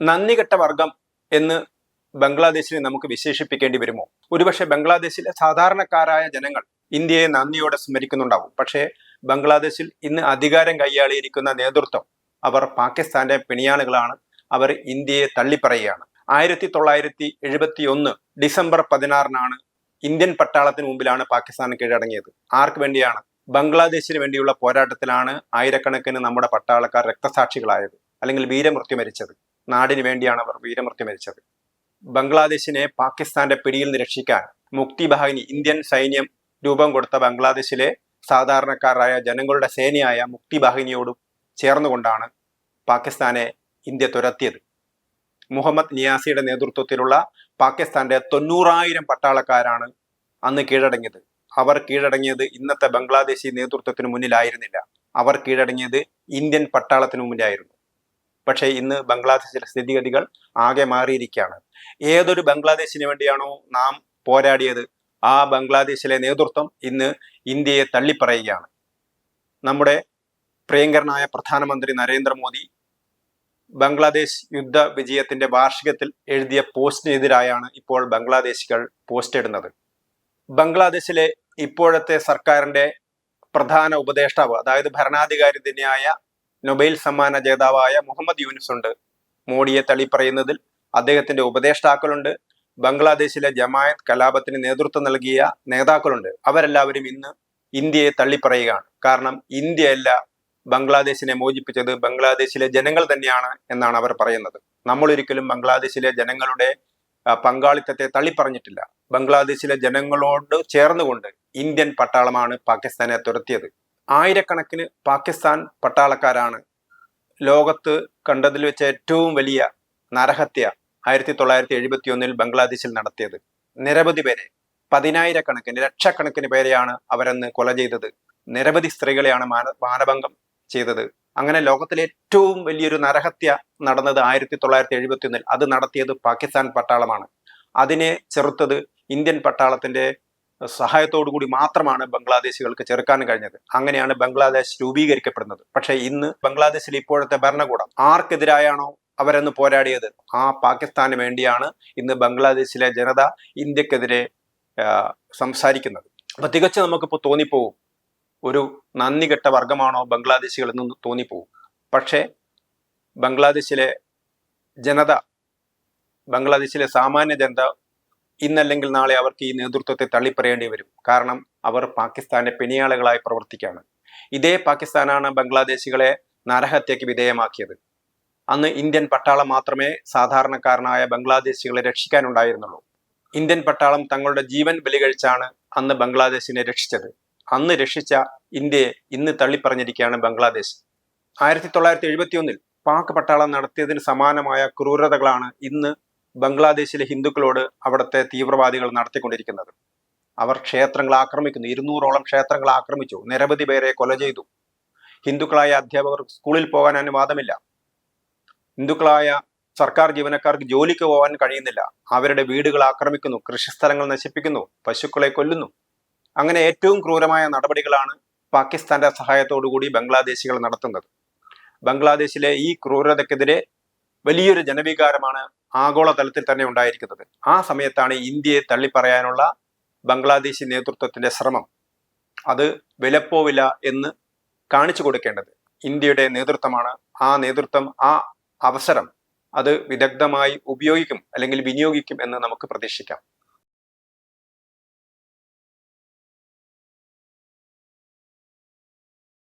നന്ദികെട്ട വർഗം എന്ന് ബംഗ്ലാദേശിനെ നമുക്ക് വിശേഷിപ്പിക്കേണ്ടി വരുമോ? ഒരുപക്ഷെ ബംഗ്ലാദേശിലെ സാധാരണക്കാരായ ജനങ്ങൾ ഇന്ത്യയെ നന്ദിയോടെ സ്മരിക്കുന്നുണ്ടാവും. പക്ഷേ ബംഗ്ലാദേശിൽ ഇന്ന് അധികാരം കൈയാളിയിരിക്കുന്ന നേതൃത്വം അവർ പാകിസ്ഥാന്റെ പിണിയാളുകളാണ്. അവർ ഇന്ത്യയെ തള്ളിപ്പറയുകയാണ്. ആയിരത്തി തൊള്ളായിരത്തി എഴുപത്തി ഒന്ന് ഡിസംബർ പതിനാറിനാണ് ഇന്ത്യൻ പട്ടാളത്തിന് മുമ്പിലാണ് പാകിസ്ഥാൻ കീഴടങ്ങിയത്. ആർക്ക് വേണ്ടിയാണ്? ബംഗ്ലാദേശിന് വേണ്ടിയുള്ള പോരാട്ടത്തിലാണ് ആയിരക്കണക്കിന് നമ്മുടെ പട്ടാളക്കാർ രക്തസാക്ഷികളായത് അല്ലെങ്കിൽ വീരമൃത്യു മരിച്ചത് നാടിന് വേണ്ടിയാണ് അവർ വീരമൃത്യു മരിച്ചത്. ബംഗ്ലാദേശിനെ പാകിസ്ഥാന്റെ പിടിയിൽ നിന്ന് രക്ഷിക്കാൻ മുക്തി ബാഹിനി ഇന്ത്യൻ സൈന്യം രൂപം കൊടുത്ത ബംഗ്ലാദേശിലെ സാധാരണക്കാരായ ജനങ്ങളുടെ സേനയായ മുക്തി ബാഹിനിയോടും ചേർന്നുകൊണ്ടാണ് പാകിസ്ഥാനെ ഇന്ത്യ തുരത്തിയത്. മുഹമ്മദ് നിയാസിയുടെ നേതൃത്വത്തിലുള്ള പാകിസ്ഥാന്റെ തൊണ്ണൂറായിരം പട്ടാളക്കാരാണ് അന്ന് കീഴടങ്ങിയത്. അവർ കീഴടങ്ങിയത് ഇന്നത്തെ ബംഗ്ലാദേശി നേതൃത്വത്തിന് മുന്നിലായിരുന്നില്ല. അവർ കീഴടങ്ങിയത് ഇന്ത്യൻ പട്ടാളത്തിന് മുന്നിലായിരുന്നു. പക്ഷേ ഇന്ന് ബംഗ്ലാദേശിലെ സ്ഥിതിഗതികൾ ആകെ മാറിയിരിക്കുകയാണ്. ഏതൊരു ബംഗ്ലാദേശിന് വേണ്ടിയാണോ നാം പോരാടിയത്? ആ ബംഗ്ലാദേശിലെ നേതൃത്വം ഇന്ന് ഇന്ത്യയെ തള്ളിപ്പറയുകയാണ്. നമ്മുടെ പ്രിയങ്കരനായ പ്രധാനമന്ത്രി നരേന്ദ്രമോദി ബംഗ്ലാദേശ് യുദ്ധ വിജയത്തിന്റെ വാർഷികത്തിൽ എഴുതിയ പോസ്റ്റിനെതിരായാണ് ഇപ്പോൾ ബംഗ്ലാദേശികൾ പോസ്റ്റ് ഇടുന്നത്. ബംഗ്ലാദേശിലെ ഇപ്പോഴത്തെ സർക്കാരിന്റെ പ്രധാന ഉപദേഷ്ടാവ് അതായത് ഭരണാധികാരി തന്നെയായ നൊബേൽ സമ്മാന ജേതാവായ മുഹമ്മദ് യൂനുസ് ഉണ്ട്. മോഡിയെ തള്ളിപ്പറയുന്നതിൽ അദ്ദേഹത്തിന്റെ ഉപദേഷ്ടാക്കളുണ്ട്. ബംഗ്ലാദേശിലെ ജമായത്ത് കലാപത്തിന് നേതൃത്വം നൽകിയ നേതാക്കളുണ്ട്. അവരെല്ലാവരും ഇന്ന് ഇന്ത്യയെ തള്ളിപ്പറയുകയാണ്. കാരണം ഇന്ത്യയല്ല ബംഗ്ലാദേശിനെ മോചിപ്പിച്ചത് ബംഗ്ലാദേശിലെ ജനങ്ങൾ തന്നെയാണ് എന്നാണ് അവർ പറയുന്നത്. നമ്മൾ ഒരിക്കലും ബംഗ്ലാദേശിലെ ജനങ്ങളുടെ പങ്കാളിത്തത്തെ തള്ളിപ്പറഞ്ഞിട്ടില്ല. ബംഗ്ലാദേശിലെ ജനങ്ങളോട് ചേർന്നുകൊണ്ട് ഇന്ത്യൻ പട്ടാളമാണ് പാകിസ്ഥാനെ തുരത്തിയത്. ആയിരക്കണക്കിന് പാകിസ്ഥാൻ പട്ടാളക്കാരാണ് ലോകത്ത് കണ്ടതിൽ വെച്ച് ഏറ്റവും വലിയ നരഹത്യ ആയിരത്തി തൊള്ളായിരത്തി എഴുപത്തി ഒന്നിൽ ബംഗ്ലാദേശിൽ നടത്തിയത്. നിരവധി പേരെ പതിനായിരക്കണക്കിന് ലക്ഷക്കണക്കിന് പേരെയാണ് അവരന്ന് കൊല ചെയ്തത്. നിരവധി സ്ത്രീകളെയാണ് മാന മാനഭംഗം ചെയ്തത്. അങ്ങനെ ലോകത്തിലെ ഏറ്റവും വലിയൊരു നരഹത്യ നടന്നത് ആയിരത്തി തൊള്ളായിരത്തി എഴുപത്തി ഒന്നിൽ അത് നടത്തിയത് പാകിസ്ഥാൻ പട്ടാളമാണ്. അതിനെ ചെറുത്തത് ഇന്ത്യൻ പട്ടാളത്തിന്റെ സഹായത്തോടു കൂടി മാത്രമാണ് ബംഗ്ലാദേശികൾക്ക് ചെറുക്കാൻ കഴിഞ്ഞത്. അങ്ങനെയാണ് ബംഗ്ലാദേശ് രൂപീകരിക്കപ്പെടുന്നത്. പക്ഷേ ഇന്ന് ബംഗ്ലാദേശിൽ ഇപ്പോഴത്തെ ഭരണകൂടം ആർക്കെതിരായാണോ അവരെന്ന് പോരാടിയത്? ആ പാകിസ്ഥാന് വേണ്ടിയാണ് ഇന്ന് ബംഗ്ലാദേശിലെ ജനത ഇന്ത്യക്കെതിരെ സംസാരിക്കുന്നത്. അപ്പൊ തികച്ച് നമുക്കിപ്പോൾ തോന്നിപ്പോവും. ഒരു നന്ദി കെട്ട വർഗമാണോ ബംഗ്ലാദേശികൾ എന്ന് തോന്നിപ്പോവും. പക്ഷേ ബംഗ്ലാദേശിലെ ജനത ബംഗ്ലാദേശിലെ സാമാന്യ ജനത ഇന്നല്ലെങ്കിൽ നാളെ അവർക്ക് ഈ നേതൃത്വത്തെ തള്ളിപ്പറയേണ്ടി വരും. കാരണം അവർ പാകിസ്ഥാന്റെ പിണിയാളുകളായി പ്രവർത്തിക്കുകയാണ്. ഇതേ പാകിസ്ഥാനാണ് ബംഗ്ലാദേശികളെ നരഹത്യക്ക് വിധേയമാക്കിയത്. അന്ന് ഇന്ത്യൻ പട്ടാളം മാത്രമേ സാധാരണക്കാരനായ ബംഗ്ലാദേശികളെ രക്ഷിക്കാനുണ്ടായിരുന്നുള്ളൂ. ഇന്ത്യൻ പട്ടാളം തങ്ങളുടെ ജീവൻ ബലികഴിച്ചാണ് അന്ന് ബംഗ്ലാദേശിനെ രക്ഷിച്ചത്. അന്ന് രക്ഷിച്ച ഇന്ത്യയെ ഇന്ന് തള്ളിപ്പറഞ്ഞിരിക്കുകയാണ് ബംഗ്ലാദേശ്. ആയിരത്തി തൊള്ളായിരത്തി എഴുപത്തി ഒന്നിൽ പാക് പട്ടാളം നടത്തിയതിന് സമാനമായ ക്രൂരതകളാണ് ഇന്ന് ബംഗ്ലാദേശിലെ ഹിന്ദുക്കളോട് അവിടുത്തെ തീവ്രവാദികൾ നടത്തിക്കൊണ്ടിരിക്കുന്നത്. അവർ ക്ഷേത്രങ്ങൾ ആക്രമിക്കുന്നു. ഇരുന്നൂറോളം ക്ഷേത്രങ്ങൾ ആക്രമിച്ചു. നിരവധി പേരെ കൊല ചെയ്തു. ഹിന്ദുക്കളായ അധ്യാപകർ സ്കൂളിൽ പോകാൻ അനുവാദമില്ല. ഹിന്ദുക്കളായ സർക്കാർ ജീവനക്കാർക്ക് ജോലിക്ക് പോകാൻ കഴിയുന്നില്ല. അവരുടെ വീടുകൾ ആക്രമിക്കുന്നു. കൃഷിസ്ഥലങ്ങൾ നശിപ്പിക്കുന്നു. പശുക്കളെ കൊല്ലുന്നു. അങ്ങനെ ഏറ്റവും ക്രൂരമായ നടപടികളാണ് പാകിസ്ഥാന്റെ സഹായത്തോടുകൂടി ബംഗ്ലാദേശികൾ നടത്തുന്നത്. ബംഗ്ലാദേശിലെ ഈ ക്രൂരതക്കെതിരെ വലിയൊരു ജനവികാരമാണ് ആഗോളതലത്തിൽ തന്നെ ഉണ്ടായിരിക്കുന്നത്. ആ സമയത്താണ് ഇന്ത്യയെ തള്ളിപ്പറയാനുള്ള ബംഗ്ലാദേശി നേതൃത്വത്തിന്റെ ശ്രമം. അത് വിലപ്പോവില്ല എന്ന് കാണിച്ചു കൊടുക്കേണ്ടത് ഇന്ത്യയുടെ നേതൃത്വമാണ്. ആ നേതൃത്വം ആ അവസരം അത് വിദഗ്ധമായി ഉപയോഗിക്കും അല്ലെങ്കിൽ വിനിയോഗിക്കും എന്ന് നമുക്ക് പ്രതീക്ഷിക്കാം.